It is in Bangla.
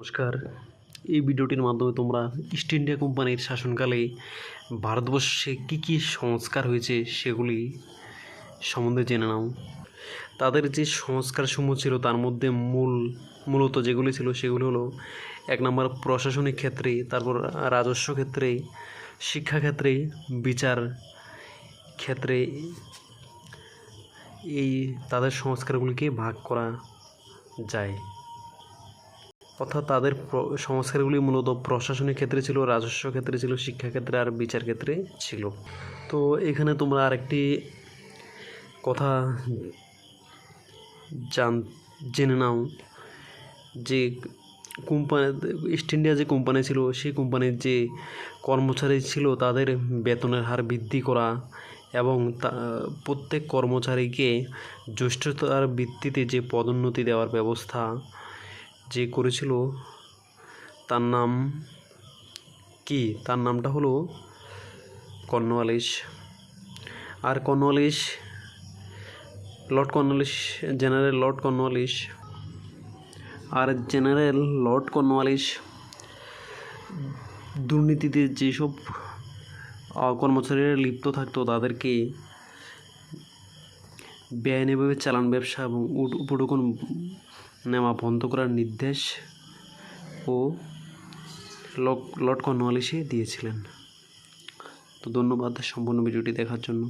নমস্কার। এই ভিডিওটির মাধ্যমে তোমরা ইস্ট ইন্ডিয়া কোম্পানির শাসনকালে ভারতবর্ষে কী কী সংস্কার হয়েছে সেগুলি সম্বন্ধে জেনে নাও। তাদের যে সংস্কারসমূহ ছিল, তার মধ্যে মূল, মূলত যেগুলি ছিল সেগুলি হলো এক নম্বর প্রশাসনিক ক্ষেত্রে, তারপর রাজস্ব ক্ষেত্রে, শিক্ষাক্ষেত্রে, বিচার ক্ষেত্রে এই তাদের সংস্কারগুলিকে ভাগ করা যায়। অর্থাৎ তাদের সংস্কারগুলি মূলত প্রশাসনিক ক্ষেত্রে ছিল, রাজস্ব ক্ষেত্রে ছিল, শিক্ষা ক্ষেত্রে আর বিচার ক্ষেত্রে ছিল। তো এখানে তোমরা আরেকটি কথা জান, জেনে নাও যে কোম্পানি ইস্ট ইন্ডিয়া যে কোম্পানি ছিল, সেই কোম্পানির যে কর্মচারী ছিল, তাদের বেতনের হার বৃদ্ধি করা এবং প্রত্যেক কর্মচারীকে জ্যেষ্ঠতার ভিত্তিতে যে পদোন্নতি দেওয়ার ব্যবস্থা যে করেছিল তার নাম কি? তার নামটা হলো কর্নওয়ালিস আর Cornwallis lord Cornwallis general lord Cornwallis আর জেনারেল লর্ড কর্নওয়ালিস দুর্নীতিতে যেসব কর্মচারীরা লিপ্ত থাকতো, তাদেরকে বেআইনিভাবে চালান ব্যবসা এবং উপঢৌকন নেওয়া বন্ধ করার নির্দেশ ও লর্ড কর্নওয়ালিসে দিয়েছিলেন। তো ধন্যবাদ সম্পূর্ণ ভিডিওটি দেখার জন্য।